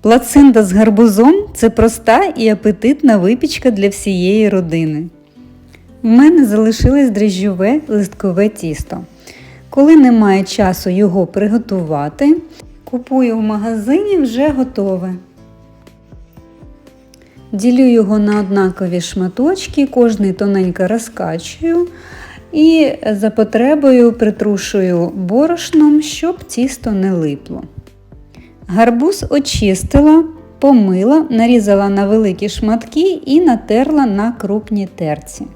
Плацинда з гарбузом це проста і апетитна випічка для всієї родини. У мене залишилось дріжджове листкове тісто. Коли немає часу його приготувати, купую в магазині вже готове. Ділю його на однакові шматочки, кожний тоненько розкачую і за потребою притрушую борошном, щоб тісто не липло. Гарбуз очистила, помила, нарізала на великі шматки і натерла на крупній терці.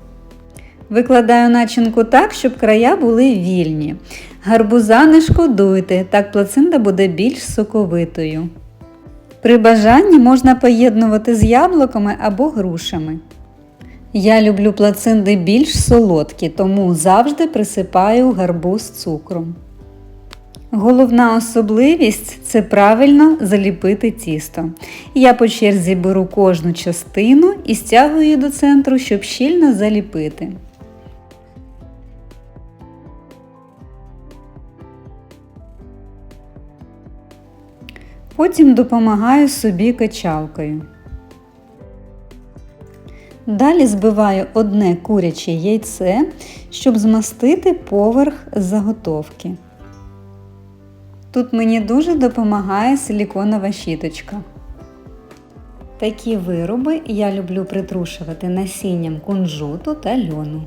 Викладаю начинку так, щоб края були вільні. Гарбуза не шкодуйте, так плацинда буде більш соковитою. При бажанні можна поєднувати з яблуками або грушами. Я люблю плацинди більш солодкі, тому завжди присипаю гарбуз цукром. Головна особливість це правильно заліпити тісто. Я по черзі беру кожну частину і стягую її до центру, щоб щільно заліпити. Потім допомагаю собі качалкою. Далі збиваю одне куряче яйце, щоб змастити поверх заготовки. Тут мені дуже допомагає силіконова щіточка. Такі вироби я люблю притрушувати насінням кунжуту та льону.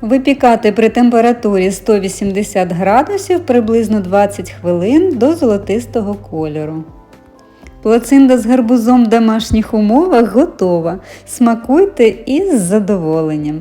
Випікати при температурі 180 градусів приблизно 20 хвилин до золотистого кольору. Плацинда з гарбузом в домашніх умовах готова. Смакуйте із задоволенням.